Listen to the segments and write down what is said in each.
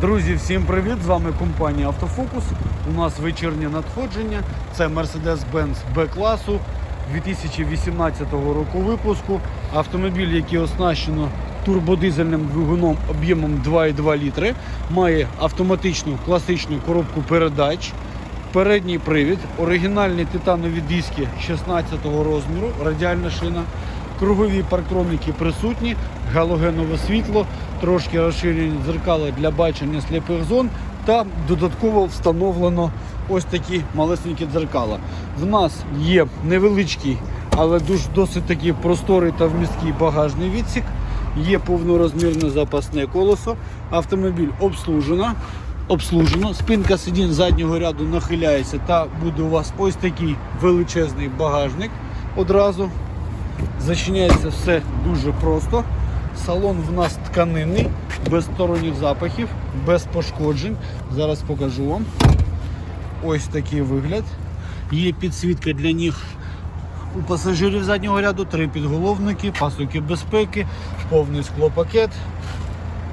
Друзі, всім привіт! З вами компанія Автофокус. У нас вечірнє надходження. Це Mercedes-Benz B-класу 2018 року випуску. Автомобіль, який оснащено турбодизельним двигуном об'ємом 2,2 літри, має автоматичну класичну коробку передач. Передній привід, оригінальні титанові диски 16 розміру, радіальна шина, кругові парктроники присутні, галогенове світло, трошки розширені дзеркала для бачення сліпих зон та додатково встановлено ось такі малесенькі дзеркала. В нас є невеличкий, але дуже досить таки просторий та вмісткий багажний відсік. Є повнорозмірне запасне колесо. Автомобіль обслужено. Обслужено. Спинка сидінь заднього ряду нахиляється та буде у вас ось такий величезний багажник одразу. Зачиняється все дуже просто. Салон в нас тканинний, без сторонніх запахів, без пошкоджень. Зараз покажу вам. Ось такий вигляд. Є підсвітка для ніг у пасажирів заднього ряду, три підголовники, пасуки безпеки, повний склопакет,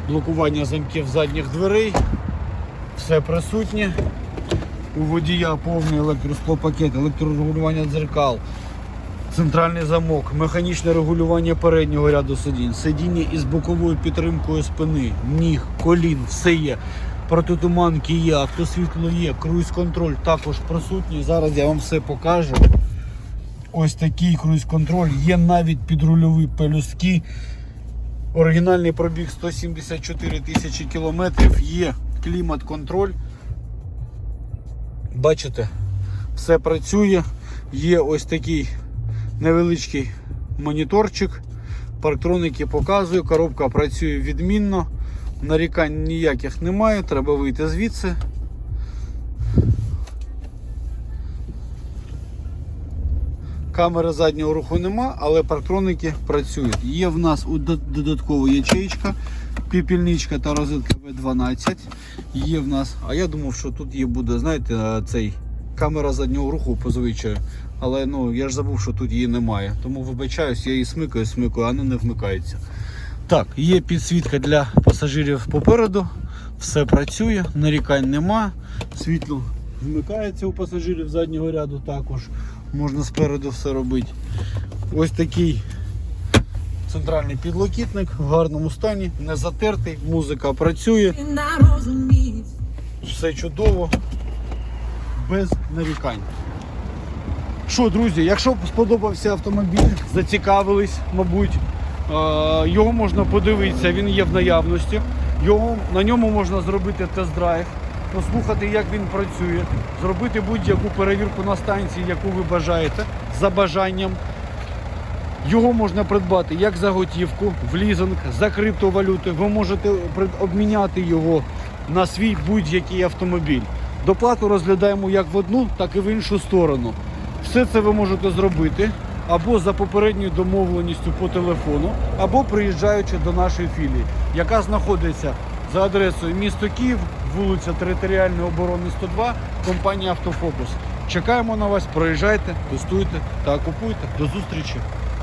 блокування замків задніх дверей. Все присутнє. У водія повний електросклопакет, електрорегулювання дзеркал, центральний замок, механічне регулювання переднього ряду сидінь, сидіння із боковою підтримкою спини, ніг, колін, все є. Протитуманки є, автосвітло є, круїз-контроль також присутній. Зараз я вам все покажу. Ось такий круїз-контроль, є навіть підрульові пелюстки. Оригінальний пробіг 174 тисячі кілометрів, є клімат-контроль. Бачите, все працює. Є ось такий невеличкий моніторчик. Парктроники показую, коробка працює відмінно. Нарікань ніяких немає, треба вийти звідси. Камери заднього руху нема, але парктроники працюють. Є в нас додаткова ячеїчка, піпільничка та розетка V12. Є в нас, а я думав, що тут є буде, знаєте, цей камера заднього руху по звичаю. Але ну я ж забув, що тут її немає. Тому вибачаюсь, я її смикаю, смикаю, а вона не вмикається. Так, є підсвітка для пасажирів попереду. Все працює, нарікань нема. Світло вмикається у пасажирів заднього ряду також. Можна спереду все робити. Ось такий центральний підлокітник в гарному стані, не затертий, музика працює, все чудово, без нарікань. Що, друзі, якщо сподобався автомобіль, зацікавились, мабуть, е, його можна подивитися, він є в наявності. Його, на ньому можна зробити тест-драйв, послухати, як він працює, зробити будь-яку перевірку на станції, яку ви бажаєте, за бажанням. Його можна придбати як за готівку, в лізинг, за криптовалюти. Ви можете обміняти його на свій будь-який автомобіль. Доплату розглядаємо як в одну, так і в іншу сторону. Все це ви можете зробити або за попередньою домовленістю по телефону, або приїжджаючи до нашої філії, яка знаходиться за адресою місто Київ, вулиця Територіальної оборони 102, компанія Автофокус. Чекаємо на вас, проїжджайте, тестуйте та купуйте. До зустрічі!